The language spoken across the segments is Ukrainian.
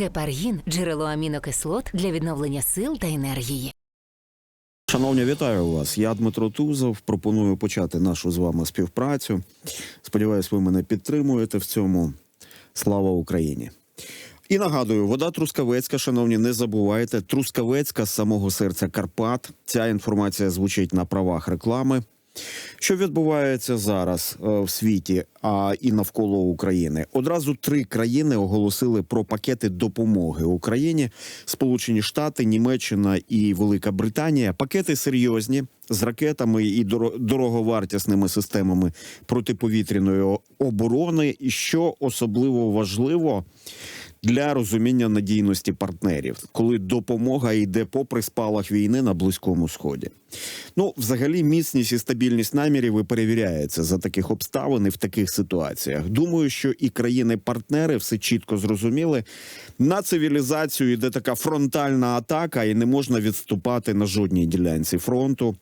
Гепаргін джерело амінокислот для відновлення сил та енергії. Шановні, вітаю вас. Я Дмитро Тузов. Пропоную почати нашу з вами співпрацю. Сподіваюсь, ви мене підтримуєте в цьому. Слава Україні! І нагадую, вода Трускавецька, шановні, не забувайте. Трускавецька з самого серця Карпат. Ця інформація звучить на правах реклами. Що відбувається зараз е, в світі а і навколо України? Одразу три країни оголосили про пакети допомоги Україні: Сполучені Штати, Німеччина і Велика Британія. Пакети серйозні з ракетами і доро- дороговартісними системами протиповітряної оборони. І що особливо важливо для розуміння надійності партнерів, коли допомога йде попри спалах війни на близькому сході. Ну, взагалі, міцність і стабільність намірів і перевіряється за таких обставин і в таких ситуаціях. Думаю, що і країни-партнери все чітко зрозуміли. На цивілізацію йде така фронтальна атака, і не можна відступати на жодній ділянці фронту,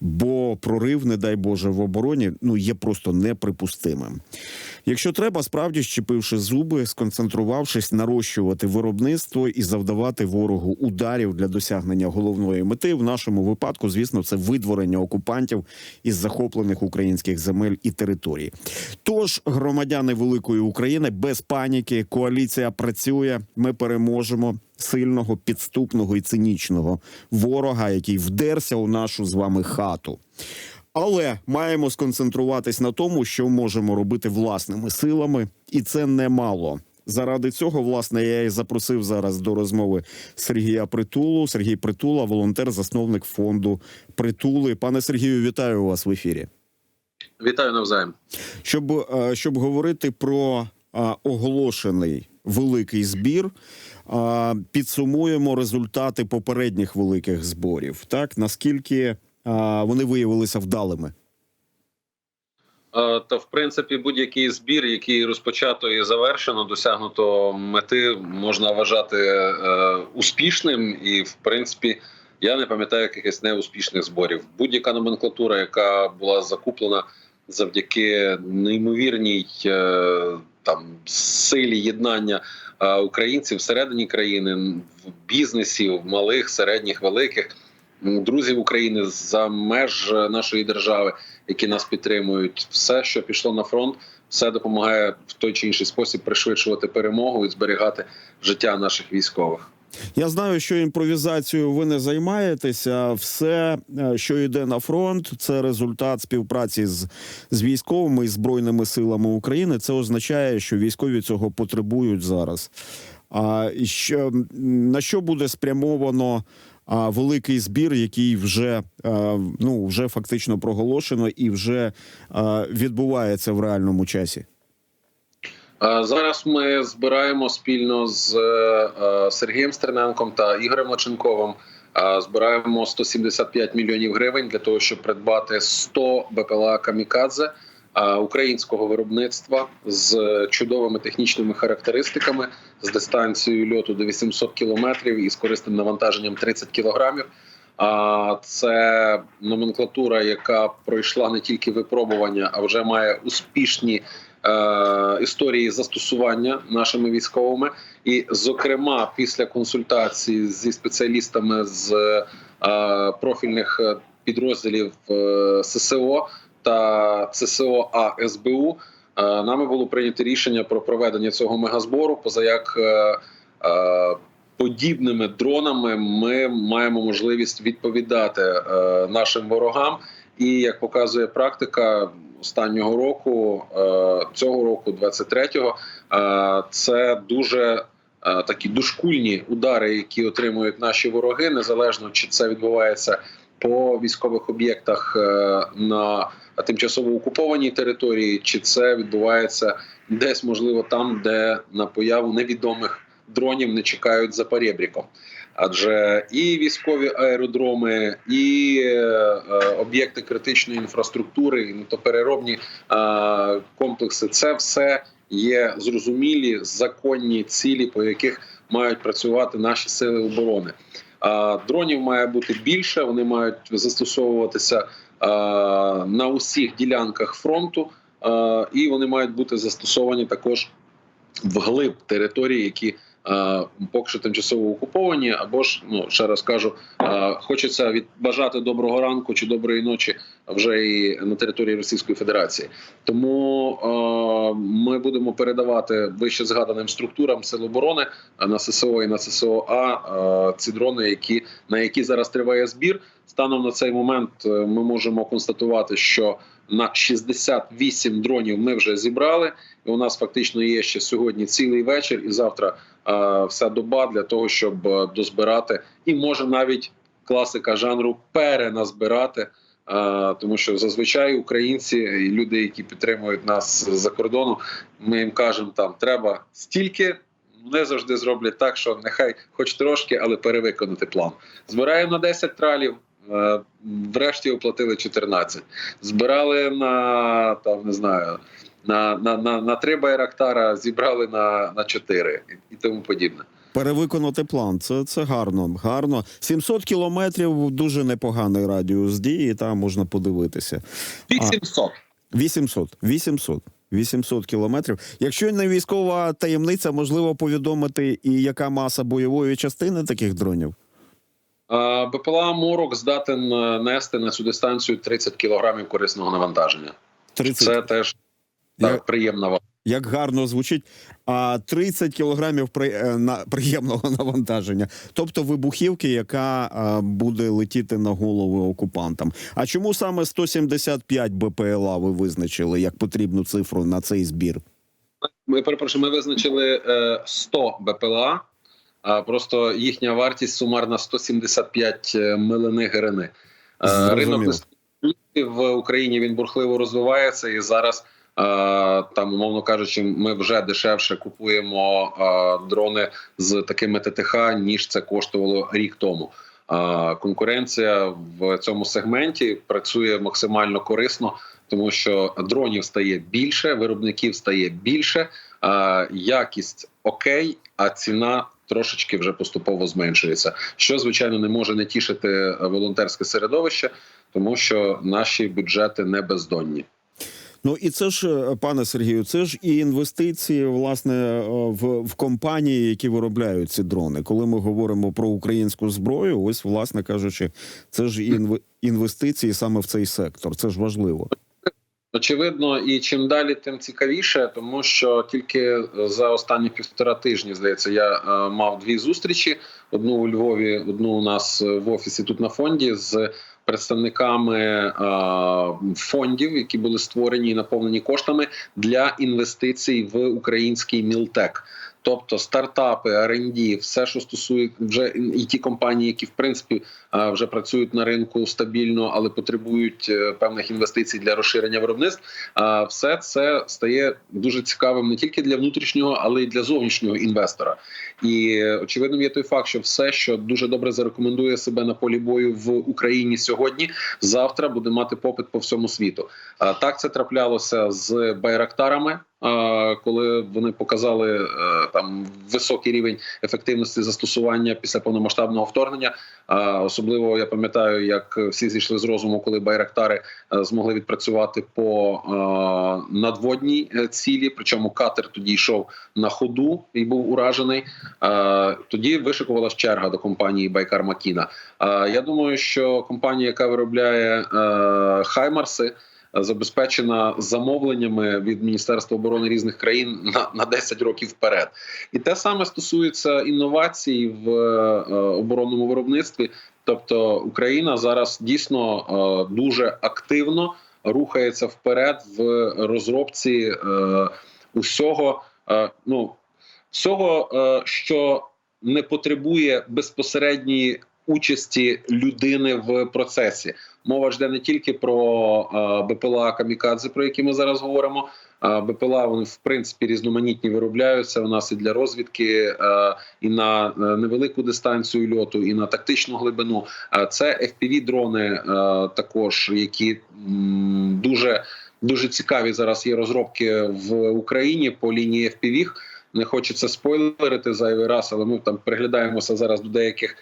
бо прорив, не дай Боже, в обороні ну є просто неприпустимим. Якщо треба, справді щепивши зуби, сконцентрувавшись, нарощувати виробництво і завдавати ворогу ударів для досягнення головної мети, в нашому випадку, звісно, це видворення окупантів із захоплених українських земель і територій. Тож, громадяни великої України, без паніки, коаліція працює. Ми переможемо сильного, підступного і цинічного ворога, який вдерся у нашу з вами хату. Але маємо сконцентруватись на тому, що можемо робити власними силами, і це немало. Заради цього, власне, я і запросив зараз до розмови Сергія Притулу. Сергій Притула, волонтер, засновник фонду Притули. Пане Сергію, вітаю вас в ефірі. Вітаю навзаєм. Щоб, е, щоб говорити про е, оголошений великий збір, е, підсумуємо результати попередніх великих зборів. Так наскільки вони виявилися вдалими? Е, Та в принципі будь-який збір, який розпочато і завершено, досягнуто мети, можна вважати е, успішним. І в принципі, я не пам'ятаю якихось неуспішних зборів. Будь-яка номенклатура, яка була закуплена завдяки неймовірній е, там силі єднання українців всередині країни, в бізнесі, в малих, середніх, великих. Друзів України за меж нашої держави, які нас підтримують, все, що пішло на фронт, все допомагає в той чи інший спосіб пришвидшувати перемогу і зберігати життя наших військових. Я знаю, що імпровізацією ви не займаєтеся. Все, е, що йде на фронт, це результат співпраці з, з військовими і збройними силами України. Це означає, що військові цього потребують зараз. А що на що буде спрямовано великий збір, який вже е, ну вже фактично проголошено і вже е, відбувається в реальному часі? Зараз ми збираємо спільно з е, Сергієм Стерненком та Ігорем Лаченковим. е, Збираємо 175 мільйонів гривень для того, щоб придбати 100 БПЛА Камікадзе е, українського виробництва з чудовими технічними характеристиками, з дистанцією льоту до 800 кілометрів і з корисним навантаженням 30 кілограмів. А це номенклатура, яка пройшла не тільки випробування, а вже має успішні е, історії застосування нашими військовими. І, зокрема, після консультації зі спеціалістами з е, профільних е, підрозділів е, ССО та ЦСО А СБУ, е, нами було прийнято рішення про проведення цього мегазбору, позаяк е, е, подібними дронами ми маємо можливість відповідати е, нашим ворогам. І як показує практика останнього року, е, цього року, 23-го, е, це дуже е, такі дошкульні удари, які отримують наші вороги, незалежно чи це відбувається по військових об'єктах е, на тимчасово окупованій території, чи це відбувається десь, можливо, там, де на появу невідомих дронів не чекають за перебріком. Адже і військові аеродроми, і е, е, об'єкти критичної інфраструктури, і нафтопереробні е, комплекси це все є зрозумілі законні цілі, по яких мають працювати наші сили оборони. А дронів має бути більше, вони мають застосовуватися на усіх ділянках фронту, е, і вони мають бути застосовані також вглиб території, які е, поки що тимчасово окуповані, або ж ну ще раз кажу, хочеться відбажати доброго ранку чи доброї ночі вже і на території Російської Федерації. Тому ми будемо передавати вище згаданим структурам сил оборони на ССО і на ССОА ці дрони, які на які зараз триває збір. Станом на цей момент е, ми можемо констатувати, що на 68 дронів ми вже зібрали. І у нас фактично є ще сьогодні цілий вечір, і завтра е, вся доба для того, щоб е, дозбирати, і може навіть класика жанру переназбирати. Е, тому що зазвичай українці і люди, які підтримують нас з-за кордону, ми їм кажемо, там треба стільки. Не завжди зроблять так, що нехай хоч трошки, але перевиконати план. Збираємо на 10 тралів. Е, Врешті оплатили 14. Збирали на там не знаю на, на, на, на 3 байрактара, зібрали на, на 4 і, і тому подібне. Перевиконати план. Це, це гарно. Гарно. 700 кілометрів дуже непоганий радіус дії. Там можна подивитися. 800. 800. 800. 800 кілометрів. Якщо не військова таємниця, можливо повідомити і яка маса бойової частини таких дронів. БПЛА Морок здатен е, нести на цю дистанцію 30 кілограмів корисного навантаження. 30. Це теж Я- так, приємна ва- Як гарно звучить. А 30 кілограмів при, е, на, приємного навантаження, тобто вибухівки, яка а, буде летіти на голови окупантам. А чому саме 175 БПЛА ви визначили як потрібну цифру на цей збір? Ми перепрошую, ми визначили е, 100 БПЛА, просто їхня вартість сумарна 175 милини гривни. Е, Ринок в Україні він бурхливо розвивається, і зараз е, там, умовно кажучи, ми вже дешевше купуємо е, дрони з такими ТТХ, ніж це коштувало рік тому. Е, Конкуренція в цьому сегменті працює максимально корисно, тому що дронів стає більше, виробників стає більше, е, якість окей, а ціна. Трошечки вже поступово зменшується, що звичайно не може не тішити е, волонтерське середовище, тому що наші бюджети не бездонні. Ну і це ж, е, пане Сергію, це ж і інвестиції власне е, в, в компанії, які виробляють ці дрони. Коли ми говоримо про українську зброю, ось, власне кажучи, це ж інвестиції саме в цей сектор. Це ж важливо. Очевидно, і чим далі, тим цікавіше, тому що тільки за останні півтора тижні, здається, я е, мав дві зустрічі: одну у Львові, одну у нас в офісі тут на фонді з представниками е, фондів, які були створені і наповнені коштами для інвестицій в український мілтек. Тобто стартапи, R&D, все, що стосує вже і ті компанії, які в принципі вже працюють на ринку стабільно, але потребують е, певних інвестицій для розширення виробництв. Все це стає дуже цікавим не тільки для внутрішнього, але й для зовнішнього інвестора. І е, очевидним є той факт, що все, що дуже добре зарекомендує себе на полі бою в Україні сьогодні, завтра буде мати попит по всьому світу. А так це траплялося з байрактарами. Коли вони показали е, там високий рівень ефективності застосування після повномасштабного вторгнення, особливо я пам'ятаю, як всі зійшли з розуму, коли байрактари е, змогли відпрацювати по е, надводній цілі. Причому катер тоді йшов на ходу і був уражений. Тоді вишикувалась черга до компанії Байкар Макіна. Я думаю, що компанія, яка виробляє Хаймарси. Забезпечена замовленнями від Міністерства оборони різних країн на, на 10 років вперед, і те саме стосується інновацій в е, оборонному виробництві. Тобто Україна зараз дійсно е, дуже активно рухається вперед в розробці е, усього, ну всього, що не потребує безпосередньої участі людини в процесі. Мова ж йде не тільки про е, БПЛА Камікадзе, про які ми зараз говоримо. Е, БПЛА вони в принципі різноманітні виробляються. У нас і для розвідки, е, і на невелику дистанцію льоту, і на тактичну глибину. Це fpv дрони також, які дуже дуже цікаві зараз є розробки в Україні по лінії FPV. Не хочеться спойлерити зайвий раз, але ми там приглядаємося зараз до деяких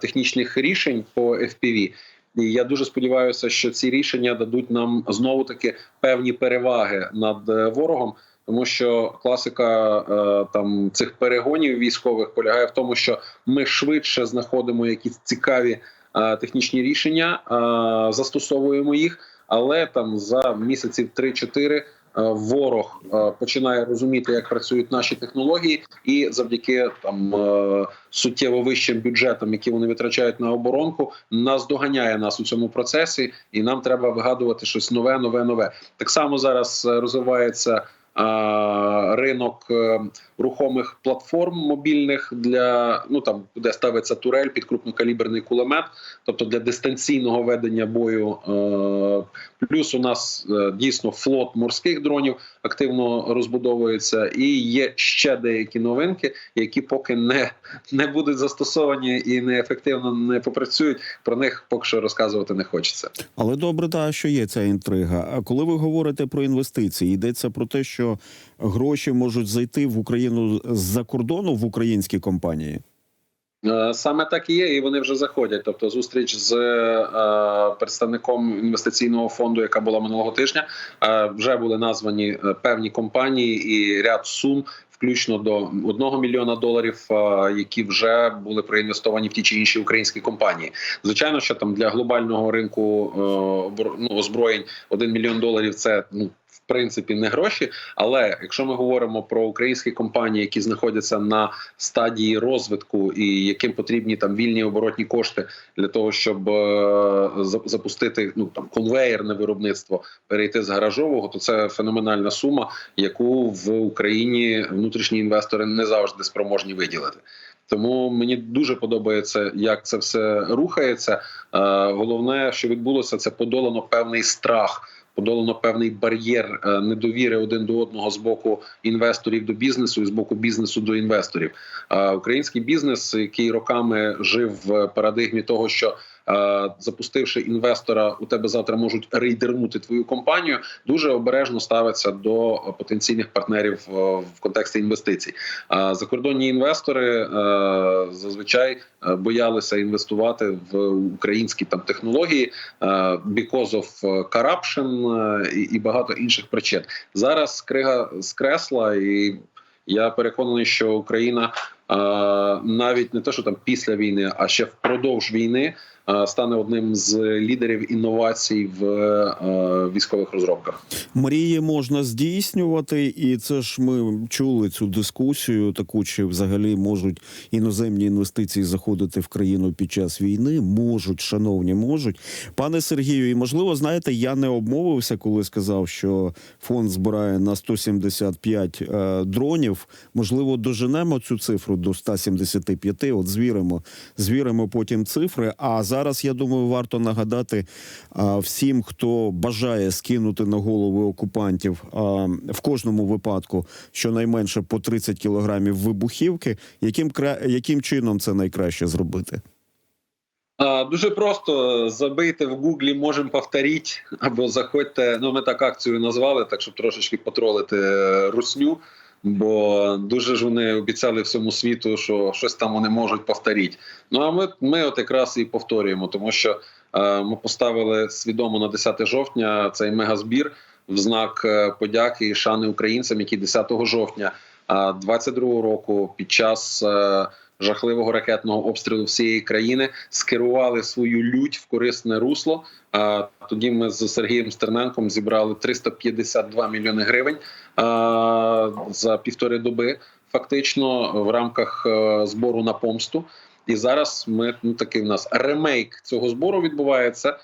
технічних рішень по FPV. І я дуже сподіваюся, що ці рішення дадуть нам знову таки певні переваги над е, ворогом, тому що класика е, там цих перегонів військових полягає в тому, що ми швидше знаходимо якісь цікаві е, технічні рішення, е, застосовуємо їх, але там за місяців 3-4 е, ворог е, починає розуміти, як працюють наші технології, і завдяки там е, суттєво вищим бюджетам, які вони витрачають на оборонку, наздоганяє нас у цьому процесі, і нам треба вигадувати щось нове, нове, нове. Так само зараз е, розвивається. А, Ринок е, рухомих платформ мобільних для ну там де ставиться турель під крупнокаліберний кулемет, тобто для дистанційного ведення бою. Е, Плюс у нас е, дійсно флот морських дронів активно розбудовується, і є ще деякі новинки, які поки не, не будуть застосовані і неефективно не попрацюють. Про них поки що розказувати не хочеться. Але добре, да, що є ця інтрига. А коли ви говорите про інвестиції, йдеться про те, що гроші можуть зайти в Україну з-за кордону в українські компанії. Е, Саме так і є, і вони вже заходять. Тобто, зустріч з е, представником інвестиційного фонду, яка була минулого тижня, е, вже були названі певні компанії і ряд сум, включно до 1 мільйона доларів, які вже були проінвестовані в ті чи інші українські компанії. Звичайно, що там для глобального ринку ну, озброєнь 1 мільйон доларів це ну. Принципі, не гроші, але якщо ми говоримо про українські компанії, які знаходяться на стадії розвитку, і яким потрібні там вільні оборотні кошти для того, щоб е, запустити ну там конвеєрне виробництво, перейти з гаражового, то це феноменальна сума, яку в Україні внутрішні інвестори не завжди спроможні виділити. Тому мені дуже подобається, як це все рухається. Е, головне, що відбулося, це подолано певний страх. Подолано певний бар'єр е, недовіри один до одного з боку інвесторів до бізнесу і з боку бізнесу до інвесторів. А Український бізнес, який роками жив в парадигмі того, що е, запустивши інвестора, у тебе завтра можуть рейдернути твою компанію, дуже обережно ставиться до потенційних партнерів е, в контексті інвестицій. А закордонні інвестори е, зазвичай е, боялися інвестувати в українські там технології е, because of corruption е, і, багато інших причин. Зараз крига скресла, і я переконаний, що Україна е, навіть не те, що там після війни, а ще впродовж війни е, стане одним з лідерів інновацій в е, військових розробках. Мрії можна здійснювати, і це ж ми чули цю дискусію, таку чи взагалі можуть іноземні інвестиції заходити в країну під час війни. Можуть, шановні, можуть. Пане Сергію, і можливо, знаєте, я не обмовився, коли сказав, що фонд збирає на 175 е, дронів. Можливо, доженемо цю цифру до 175, От звіримо, звіримо потім цифри. А зараз я думаю, варто нагадати всім, хто бажає скинути на голови окупантів в кожному випадку щонайменше по 30 кілограмів вибухівки. Яким яким чином це найкраще зробити? Дуже просто забийте в гуглі можемо повторити, або заходьте. Ну, ми так акцію назвали, так щоб трошечки потролити е, русню. Бо дуже ж вони обіцяли всьому світу, що щось там вони можуть повторити. Ну а ми, ми от якраз і повторюємо, тому що е, ми поставили свідомо на 10 жовтня цей мегазбір в знак е, подяки і шани українцям, які 10 жовтня е, 22-го року під час е, жахливого ракетного обстрілу всієї країни скерували свою лють в корисне русло. А тоді ми з Сергієм Стерненком зібрали 352 мільйони гривень за півтори доби, фактично в рамках е, збору на помсту. І зараз ми ну такий у нас ремейк цього збору відбувається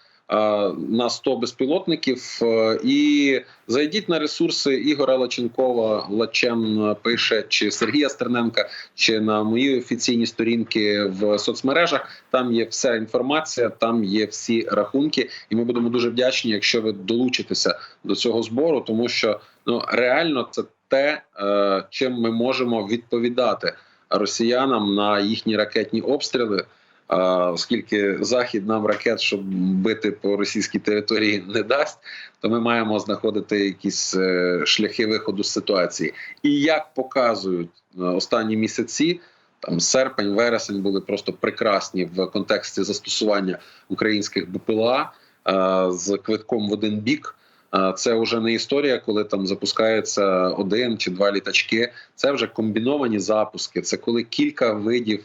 на 100 безпілотників. Е, І зайдіть на ресурси Ігора Лаченкова, Лачен пише чи Сергія Стерненка, чи на мої офіційні сторінки в соцмережах. Там є вся інформація, там є всі рахунки, і ми будемо дуже вдячні, якщо ви долучитеся до цього збору, тому що ну реально це те, е, чим ми можемо відповідати росіянам на їхні ракетні обстріли. Оскільки захід нам ракет, щоб бити по російській території, не дасть, то ми маємо знаходити якісь е, шляхи виходу з ситуації. І як показують е, останні місяці, там серпень, вересень були просто прекрасні в контексті застосування українських БПЛА е, з квитком в один бік. Це вже не історія, коли там запускається один чи два літачки. Це вже комбіновані запуски. Це коли кілька видів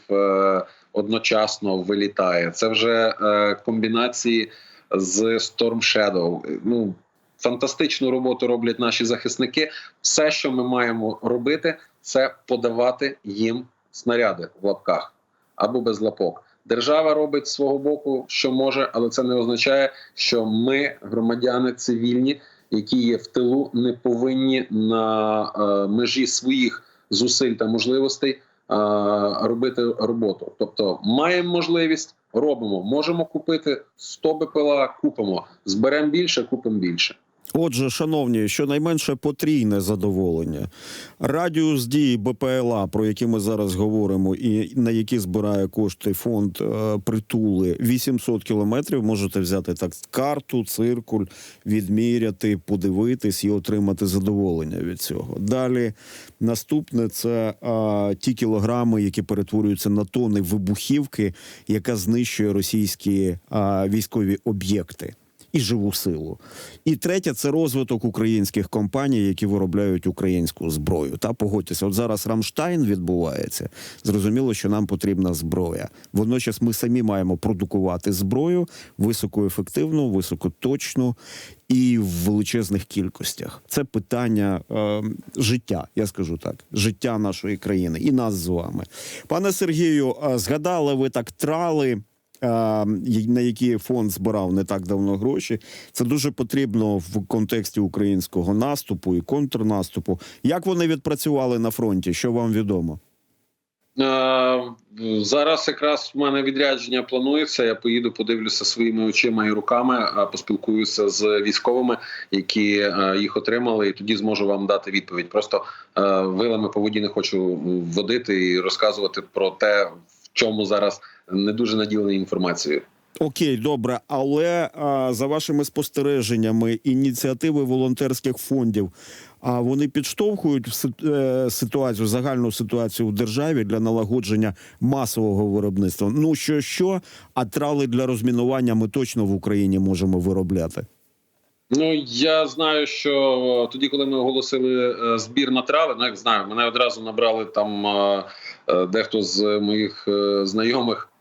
одночасно вилітає. Це вже е, комбінації з Storm Shadow. Ну фантастичну роботу роблять наші захисники. Все, що ми маємо робити, це подавати їм снаряди в лапках або без лапок. Держава робить з свого боку, що може, але це не означає, що ми, громадяни цивільні, які є в тилу, не повинні на е, межі своїх зусиль та можливостей робити роботу. Тобто, маємо можливість, робимо. Можемо купити 100 БПЛА, купимо. Зберемо більше, купимо більше. Отже, шановні, щонайменше потрійне задоволення. Радіус дії БПЛА, про які ми зараз говоримо, і на які збирає кошти фонд е, притули 800 кілометрів. Можете взяти так карту, циркуль, відміряти, подивитись і отримати задоволення від цього. Далі наступне це е, ті кілограми, які перетворюються на тони вибухівки, яка знищує російські е, військові об'єкти і живу силу. І третє це розвиток українських компаній, які виробляють українську зброю. Та погодьтеся, от зараз Рамштайн відбувається. Зрозуміло, що нам потрібна зброя. Водночас ми самі маємо продукувати зброю високоефективну, високоточну і в величезних кількостях. Це питання е, життя, я скажу так, життя нашої країни і нас з вами. Пане Сергію, е, згадали ви так трали на які фонд збирав не так давно гроші. Це дуже потрібно в контексті українського наступу і контрнаступу. Як вони відпрацювали на фронті? Що вам відомо? Зараз якраз в мене відрядження планується. Я поїду, подивлюся своїми очима і руками, а поспілкуюся з військовими, які їх отримали, і тоді зможу вам дати відповідь. Просто вилами по воді не хочу водити і розказувати про те, в чому зараз не дуже наділений інформацією. Окей, добре, але а, за вашими спостереженнями, ініціативи волонтерських фондів, а вони підштовхують е, ситуацію, загальну ситуацію в державі для налагодження масового виробництва. Ну що, що, а трали для розмінування ми точно в Україні можемо виробляти. Ну я знаю, що е, тоді, коли ми оголосили е, збір на трави, ну як знаю, мене одразу набрали там дехто з моїх е, знайомих.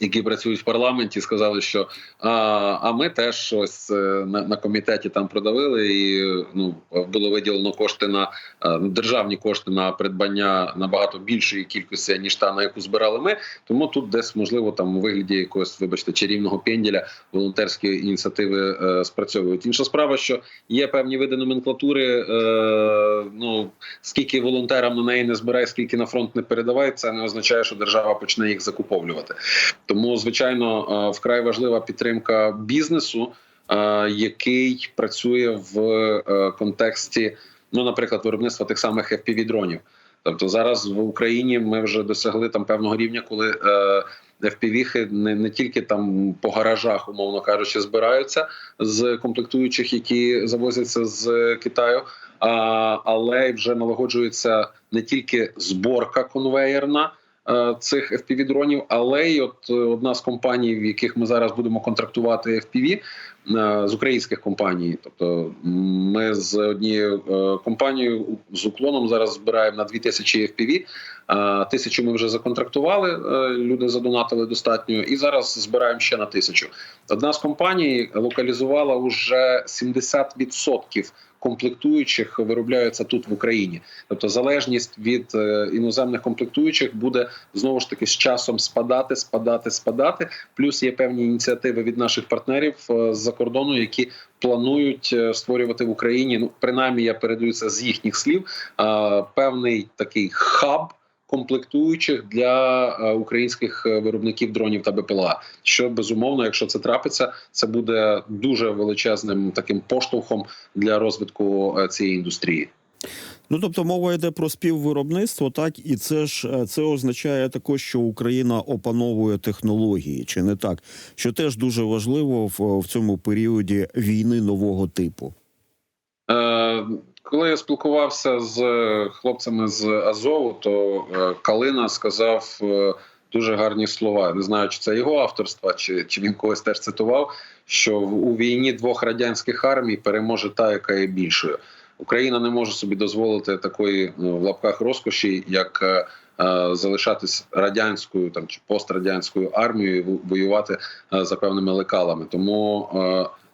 Які працюють в парламенті, сказали, що а, а ми теж щось е, на, на комітеті там продавили, і ну було виділено кошти на е, державні кошти на придбання набагато більшої кількості ніж та на яку збирали ми. Тому тут десь можливо там у вигляді якогось, вибачте, чарівного пенділя волонтерські ініціативи е, спрацьовують. Інша справа, що є певні види номенклатури. Е, ну скільки волонтерам на неї не збирай, скільки на фронт не передавай, це не означає, що держава почне їх закуповлювати. Тому, звичайно, е, вкрай важлива підтримка бізнесу, е, який працює в е, контексті, ну, наприклад, виробництва тих самих fpv дронів. Тобто зараз в Україні ми вже досягли там певного рівня, коли FPV-хи не, не тільки там по гаражах, умовно кажучи, збираються з комплектуючих, які завозяться з Китаю, а, але вже налагоджується не тільки зборка конвеєрна е, цих FPV-дронів, але й от е, одна з компаній, в яких ми зараз будемо контрактувати FPV, з українських компаній. Тобто ми з однією е, компанією з уклоном зараз збираємо на 2000 FPV. Е, Тисячу ми вже законтрактували. е, Люди задонатили достатньо, і зараз збираємо ще на тисячу. Одна з компаній локалізувала уже 70% комплектуючих виробляються тут в Україні. Тобто залежність від е, іноземних комплектуючих буде знову ж таки з часом спадати, спадати, спадати. Плюс є певні ініціативи від наших партнерів е, з-за кордону, які планують е, створювати в Україні. Ну принаймні, я передаю це з їхніх слів. е, Певний такий хаб. Комплектуючих для е, українських виробників дронів та БПЛА, що безумовно, якщо це трапиться, це буде дуже величезним таким поштовхом для розвитку цієї індустрії. Ну тобто мова йде про співвиробництво, так і це ж е, це означає також, що Україна опановує технології, чи не так? Що теж дуже важливо в, в цьому періоді війни нового типу. Е, коли я спілкувався з хлопцями з Азову, то е, Калина сказав е, дуже гарні слова. Не знаю, чи це його авторства, чи, чи він когось теж цитував. Що у війні двох радянських армій переможе та, яка є більшою. Україна не може собі дозволити такої ну, в лапках розкоші, як е, е, залишатись радянською там чи пострадянською армією, воювати е, за певними лекалами. Тому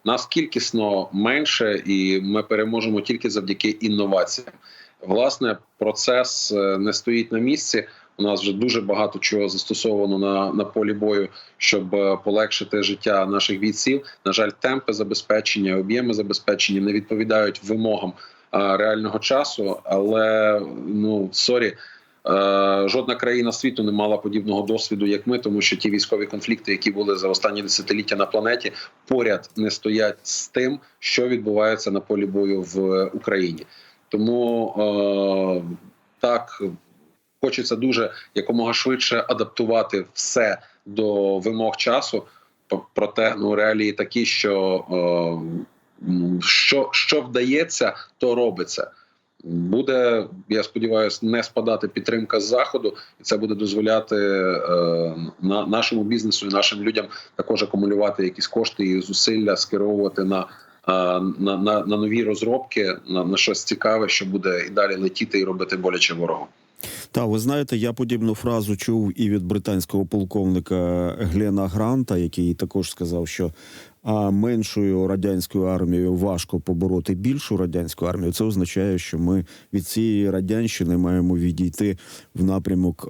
нас кількісно менше, і ми переможемо тільки завдяки інноваціям. Власне, процес не стоїть на місці. У нас вже дуже багато чого застосовано на, на полі бою, щоб полегшити життя наших бійців. На жаль, темпи забезпечення, об'єми забезпечення не відповідають вимогам реального часу. Але ну сорі. е, Жодна країна світу не мала подібного досвіду, як ми, тому що ті військові конфлікти, які були за останні десятиліття на планеті, поряд не стоять з тим, що відбувається на полі бою в Україні. Тому е, так хочеться дуже якомога швидше адаптувати все до вимог часу. Проте ну реалії такі, що е, що, що вдається, то робиться. Буде, я сподіваюся, не спадати підтримка з заходу, і це буде дозволяти е, на нашому бізнесу і нашим людям також акумулювати якісь кошти і зусилля скеровувати на, е, на, на, на нові розробки, на, на щось цікаве, що буде і далі летіти і робити боляче ворогу. Та ви знаєте, я подібну фразу чув і від британського полковника Глена Гранта, який також сказав, що а меншою радянською армією важко побороти більшу радянську армію. Це означає, що ми від цієї радянщини маємо відійти в напрямок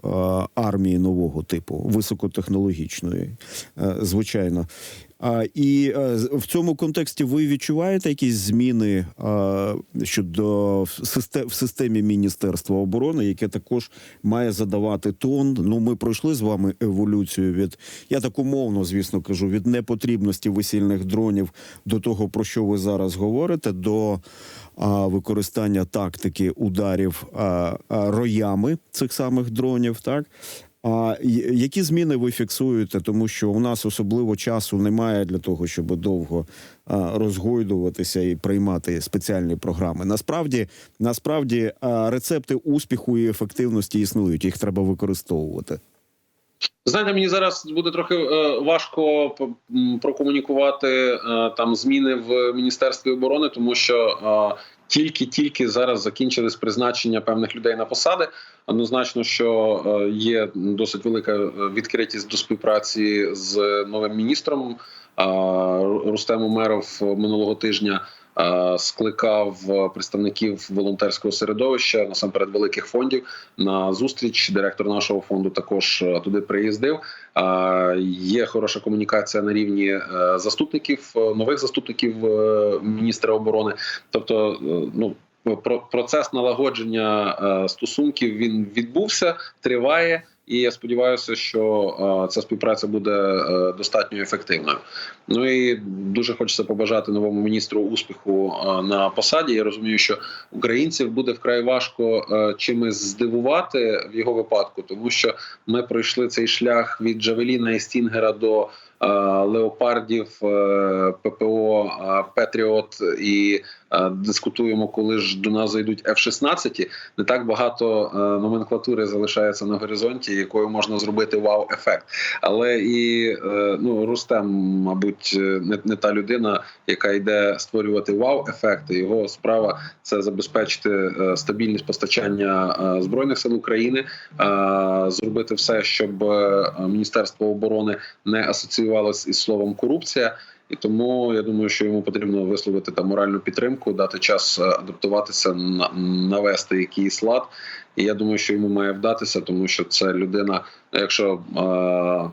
армії нового типу, високотехнологічної, е, звичайно. І е, в цьому контексті ви відчуваєте якісь зміни а, щодо в систе- в системі Міністерства оборони, яке також має задавати тон. Ну, ми пройшли з вами еволюцію від я так умовно, звісно, кажу, від непотрібності весільних дронів до того, про що ви зараз говорите, до використання тактики ударів роями цих самих дронів, так. А які зміни ви фіксуєте? Тому що у нас особливо часу немає для того, щоб довго розгойдуватися і приймати спеціальні програми. Насправді, насправді, рецепти успіху і ефективності існують. Їх треба використовувати. Знаєте, мені зараз буде трохи е, важко прокомунікувати е, там зміни в міністерстві оборони, тому що е, тільки-тільки зараз закінчились призначення певних людей на посади. Однозначно, що е, є досить велика е, відкритість до співпраці з новим міністром. Рустем Умеров минулого тижня е, скликав е, представників волонтерського середовища насамперед великих фондів на зустріч. Директор нашого фонду також е, туди приїздив. Є хороша комунікація на рівні е, заступників, е, нових заступників е, міністра оборони. Тобто, е, ну про- процес налагодження е, стосунків він відбувся, триває. І я сподіваюся, що е, ця співпраця буде е, достатньо ефективною. Ну і дуже хочеться побажати новому міністру успіху е, на посаді. Я розумію, що українців буде вкрай важко чимось здивувати в його випадку, тому що ми пройшли цей шлях від Джавеліна і Стінгера до леопардів, е, ППО е, Петріот і е, дискутуємо, коли ж до нас зайдуть F-16. Не так багато е, номенклатури залишається на горизонті, якою можна зробити вау-ефект. Але і е, ну Рустем, мабуть, е, не, не та людина, яка йде створювати вау-ефекти. Його справа це забезпечити е, стабільність постачання е, збройних сил України, е, зробити все, щоб е, Міністерство оборони не асоціювалось із словом корупція. І тому я думаю, що йому потрібно висловити там моральну підтримку, дати час е, адаптуватися, навести якийсь лад. І я думаю, що йому має вдатися, тому що це людина, ну, якщо е-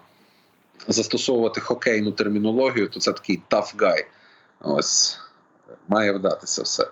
застосовувати хокейну термінологію, то це такий tough guy. Ось має вдатися все.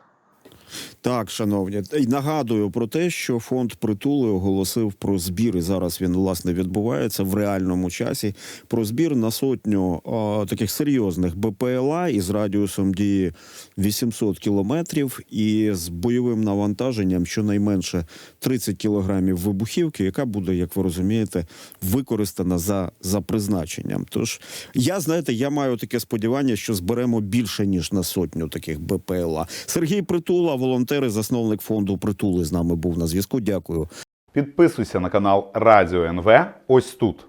Так, шановні, нагадую про те, що фонд притули оголосив про збір, і зараз він власне відбувається в реальному часі. Про збір на сотню о, таких серйозних БПЛА із радіусом дії 800 кілометрів і з бойовим навантаженням щонайменше 30 кілограмів вибухівки, яка буде, як ви розумієте, використана за, за призначенням. Тож я знаєте, я маю таке сподівання, що зберемо більше ніж на сотню таких БПЛА. Сергій Притула, волонтер і засновник фонду Притули з нами був на зв'язку. Дякую. Підписуйся на канал Радіо НВ ось тут.